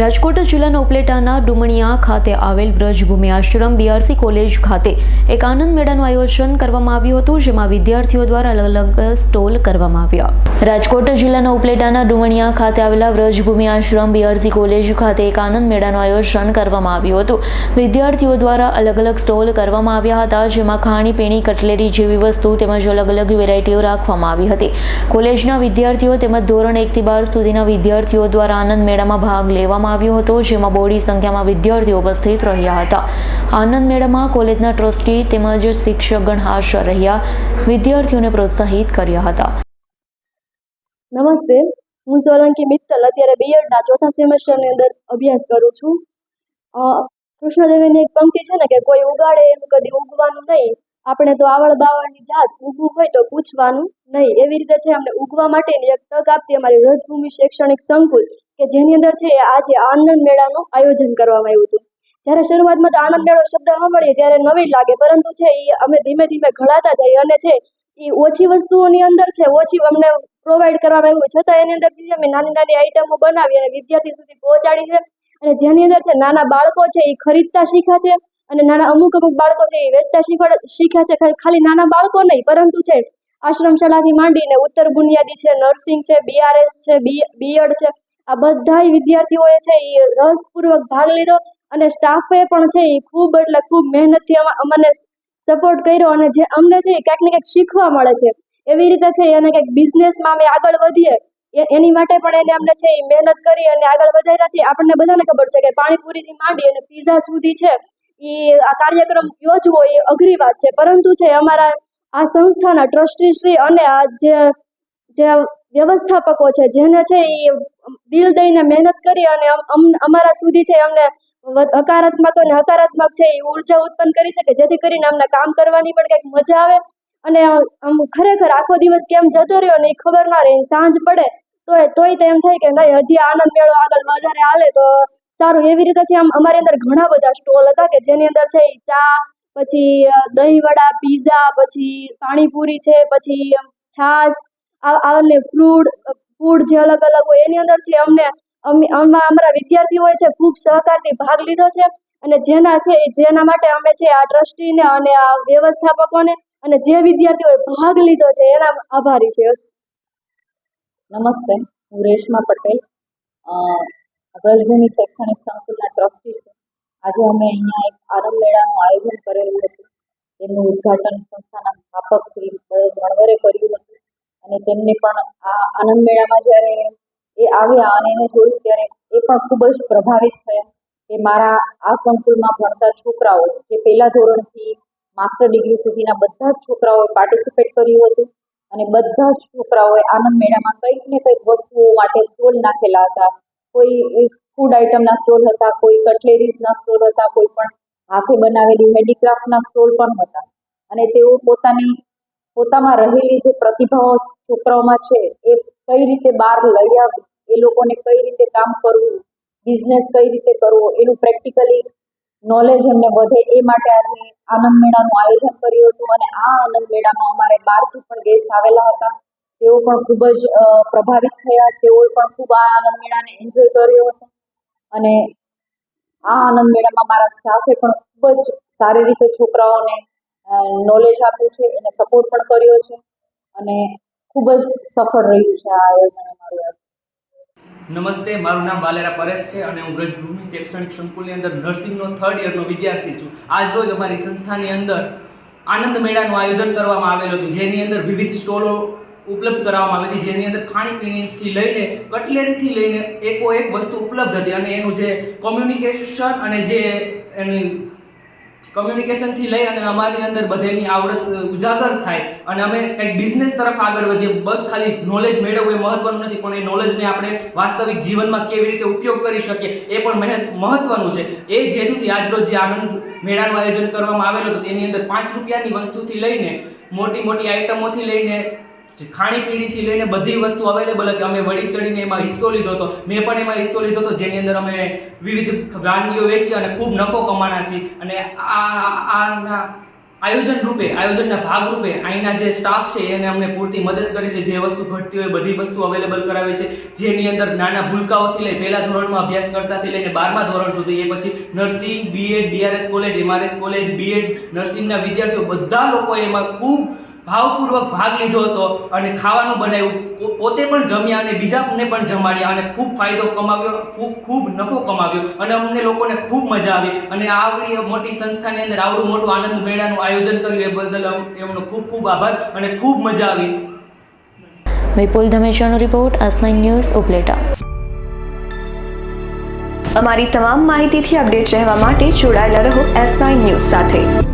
રાજકોટ જિલ્લાના ઉપલેટાના ડુમણિયા ખાતે આવેલ વ્રજભૂમિ આશ્રમ બીઆરસી કોલેજ ખાતે એક આનંદ મેળાનું આયોજન કરવામાં આવ્યું હતું, જેમાં વિદ્યાર્થીઓ દ્વારા અલગ અલગ સ્ટોલ કરવામાં આવ્યા. રાજકોટ જિલ્લાના ઉપલેટાના ડુમણિયા ખાતે આવેલા વ્રજભૂમિ આશ્રમ બીઆરસી કોલેજ ખાતે એક આનંદ મેળાનું આયોજન કરવામાં આવ્યું હતું. વિદ્યાર્થીઓ દ્વારા અલગ અલગ સ્ટોલ કરવામાં આવ્યા હતા, જેમાં ખાણીપીણી કટલેરી જેવી વસ્તુ તેમજ અલગ અલગ વેરાયટીઓ રાખવામાં આવી હતી. કોલેજના વિદ્યાર્થીઓ તેમજ ધોરણ એકથી બાર સુધીના વિદ્યાર્થીઓ દ્વારા આનંદ મેળામાં ભાગ લેવામાં આવ્યો હતો, જેમાં બોડી સંખ્યામાં વિદ્યાર્થીઓ ઉપસ્થિત રહ્યા હતા. આનંદ મેળામાં કોલેજના ટ્રસ્ટી તેમજ શિક્ષકગણ હાજર રહ્યા, વિદ્યાર્થીઓને પ્રોત્સાહિત કર્યા હતા. નમસ્તે, હું સોલંકી મિત્તલ, અત્યારે બીએડના ચોથા સેમેસ્ટરની અંદર અભ્યાસ કરું છું. કૃષ્ણદેવીની એક પંક્તિ છે ને કે કોઈ ઉગાડે, એમ કદી ઉગવાનું નહીં. આપણે તો આવળ બાવળની જાત ઊભું હોય તો પૂછવાનું નહીં. એવી રીતે છે, અમને ઉગવા માટેની એક તક આપતી અમારી રજભૂમિ શૈક્ષણિક સંકુલ કે જેની અંદર છે આજે આનંદ મેળાનું આયોજન કરવામાં આવ્યું હતું. જ્યારે શરૂઆતમાં તો આનંદ મેળો શબ્દ સાંભળીએ ત્યારે નવી લાગે, પરંતુ છે, એ અમે ધીમે ધીમે ઘડાતા જઈએ અને છે, એ ઓછી વસ્તુઓની અંદર છે, ઓછી અમને પ્રોવાઈડ કરવામાં આવ્યું. છતાં એની અંદર છે, અમે નાની નાની આઈટમો બનાવી અને વિદ્યાર્થી સુધી પહોંચાડી છે. અને જેની અંદર છે, નાના બાળકો છે, એ ખરીદતા શીખ્યા છે. અને નાના અમુક અમુક બાળકો છે એ વેચતા શીખવા શીખ્યા છે. ખાલી- નાના બાળકો નહીં, પરંતુ છે આશ્રમ શાળાથી માંડીને ઉત્તર બુનિયાદી છે, નર્સિંગ છે બીઆરએસ છે બી બીએડ છે, આ બધા વિદ્યાર્થીઓએ છે એ રસપૂર્વક ભાગ લીધો અને સ્ટાફે પણ છે એ ખૂબ એટલે ખૂબ મહેનતથી અમા- અમને સપોર્ટ કર્યો અને જે અમને છે એ ક્યાંક ને ક્યાંક શીખવા મળે છે. એવી રીતે છે એને કંઈક બિઝનેસમાં અમે આગળ વધીએ એની માટે પણ એને અમને છે એ મહેનત કરી અને આગળ વધાર્યા છે આપણને બધાને ખબર છે કે પાણીપુરીથી માંડી અને પીઝા સુધી છે. એ આ કાર્યક્રમ યોજવો એ અઘરી વાત છે. પરંતુ છે અમારા આ સંસ્થાના ટ્રસ્ટીશ્રી અને આ જે જે વ્યવસ્થાપકો છે, જેને છે એ દિલ દઈને મહેનત કરી અને અમ- અમ- અમારા સુધી છે અમને હકારાત્મક અને હકારાત્મક છે એ ઊર્જા ઉત્પન્ન કરી શકે, જેથી કરીને અમને કામ કરવાની પણ કંઈક મજા આવે. અને આમ ખરેખર આખો દિવસ કેમ જતો રહ્યો ને એ ખબર ના રહે, સાંજ પડે, તોય તોય તેમ થાય કે નહીં, હજી આનંદ મેળો આગળ વધારે હાલે તો સારું, એવી રીતે છે આમ અમારી અંદર ઘણા બધા સ્ટોલ હતા કે જેની અંદર છે ચા, પછી દહીંવડા, પીઝા, પછી પાણીપુરી છે, પછી છાશ અને ફ્રૂટ ફૂડ જે અલગ અલગ હોય એની અંદર છે અમને અમારા વિદ્યાર્થીઓએ છે ખૂબ સહકારથી ભાગ લીધો છે અને જેના છે જેના માટે અમે છે આ ટ્રસ્ટીને અને આ વ્યવસ્થાપકોને અને જે વિદ્યાર્થીઓએ ભાગ લીધો છે એના આભારી છે નમસ્તે, હું રેશમા પટેલ અ, શૈક્ષણિક સંકુલના ટ્રસ્ટી છે. આજે અમે અહીંયા એક આનંદ મેળાનું આયોજન કરેલું હતું. એનું ઉદ્ઘાટન સંસ્થાના સ્થાપક શ્રી ભણવરે કર્યું હતું. અને તેમને પણ આ આનંદ મેળામાં જ્યારે એ આવ્યા અને એને જોયું ત્યારે એ પણ ખૂબ જ પ્રભાવિત થયા કે મારા આ સંકુલમાં ભણતા છોકરાઓ જે પહેલા ધોરણથી માસ્ટર ડિગ્રી સુધીના બધા જ છોકરાઓએ પાર્ટિસિપેટ કર્યું હતું અને બધા જ છોકરાઓએ આનંદ મેળામાં કંઈક ને કંઈક વસ્તુઓ માટે સ્ટોલ નાખેલા હતા. કોઈ ફૂડ આઇટમના સ્ટોલ હતા, કોઈ કટલેરીઝના સ્ટોલ હતા, કોઈ પણ હાથે બનાવેલી હેન્ડીક્રાફ્ટના સ્ટોલ પણ હતા. અને તેઓ પોતાની, પોતામાં રહેલી જે પ્રતિભાઓ છોકરાઓમાં છે, એ કઈ રીતે બહાર લઈ આવી, એ લોકોને કઈ રીતે કામ કરવું બિઝનેસ કઈ રીતે કરવો, એનું પ્રેક્ટિકલી નોલેજ એમને વધે, એ માટે આજે આનંદ મેળાનું આયોજન કર્યું હતું. અને આ આનંદ મેળામાં અમારે બહારથી પણ ગેસ્ટ આવેલા હતા. તેઓ પણ ખૂબ જ પ્રભાવિત થયા. તેઓએ પણ ખૂબ આ આનંદ મેળાને એન્જોય કર્યો હતો. અને આ આનંદ મેળામાં મારા સ્ટાફે પણ ખૂબ જ સારી રીતે છોકરાઓને નોલેજ આપ્યું છે, એને સપોર્ટ પણ કર્યો છે. અને ખૂબ જ સફળ રહ્યું છે આ આયોજન અમારું નમસ્તે, મારું નામ વાલેરા પરેશ છે અને હું વ્રજભૂમિ શૈક્ષણિક સંકુલની અંદર નર્સિંગનો થર્ડ યરનો વિદ્યાર્થી છું. આજ રોજ અમારી સંસ્થાની અંદર આનંદ મેળાનું આયોજન કરવામાં આવેલું હતું, જેની અંદર વિવિધ સ્ટોલો ઉપલબ્ધ કરાવવામાં આવી હતી જેની અંદર ખાણીપીણીથી લઈને, કટલેરીથી લઈને એકો એક વસ્તુ ઉપલબ્ધ હતી અને એનું જે કોમ્યુનિકેશન અને જે એની કમ્યુનિકેશનથી લઈ અને અમારી અંદર બધેની આવડત ઉજાગર થાય અને અમે કંઈક બિઝનેસ તરફ આગળ વધીએ. બસ ખાલી નોલેજ મેળવવું એ મહત્વનું નથી, પણ એ નોલેજને આપણે વાસ્તવિક જીવનમાં કેવી રીતે ઉપયોગ કરી શકીએ એ પણ મહેત મહત્વનું છે. એ જ હેતુથી આજરોજ જે આનંદ મેળાનું આયોજન કરવામાં આવેલું હતું તેની અંદર પાંચ રૂપિયાની વસ્તુથી લઈને મોટી મોટી આઈટમોથી લઈને ખાણીપીણીથી લઈને બધી વસ્તુ અવેલેબલ હતી. અમે વળી ચડીને એમાં હિસ્સો લીધો હતો. મેં પણ એમાં હિસ્સો લીધો હતો, જેની અંદર અમે વિવિધ વાનગીઓ વેચી અને ખૂબ નફો કમાણા છીએ. અને આ આયોજન રૂપે, આયોજનના ભાગ રૂપે અહીંના જે સ્ટાફ છે, એને અમને પૂરતી મદદ કરી છે. જે વસ્તુ ઘટતી હોય બધી વસ્તુ અવેલેબલ કરાવે છે. જેની અંદર નાના ભૂલકાઓથી લઈ પહેલા ધોરણમાં અભ્યાસ કરતાથી લઈને બારમા ધોરણ સુધી, એ પછી nursing BEd DRS college MRS college BEd નર્સિંગના વિદ્યાર્થીઓ, બધા લોકો એમાં ખૂબ ભાવપૂર્વક ભાગ લીધો હતો અને ખાવાનું બનાવ્યું. પોતે પણ જમ્યા અને બીજાને પણ જમાડ્યા અને ખૂબ ફાયદો કમાવ્યો ખૂબ ખૂબ નફો કમાવ્યો અને અમને લોકોને ખૂબ મજા આવી. અને આવડી મોટી સંસ્થાની અંદર આવડું મોટું આનંદ મેળાનું આયોજન કર્યું એ બદલ એમનો ખૂબ ખૂબ આભાર અને ખૂબ મજા આવી. Vipul ધમેચાનો report S nine news Upleta. અમારી તમામ માહિતીથી અપડેટ રહેવા માટે જોડાયેલા રહો એસ નાઇન ન્યૂઝ સાથે.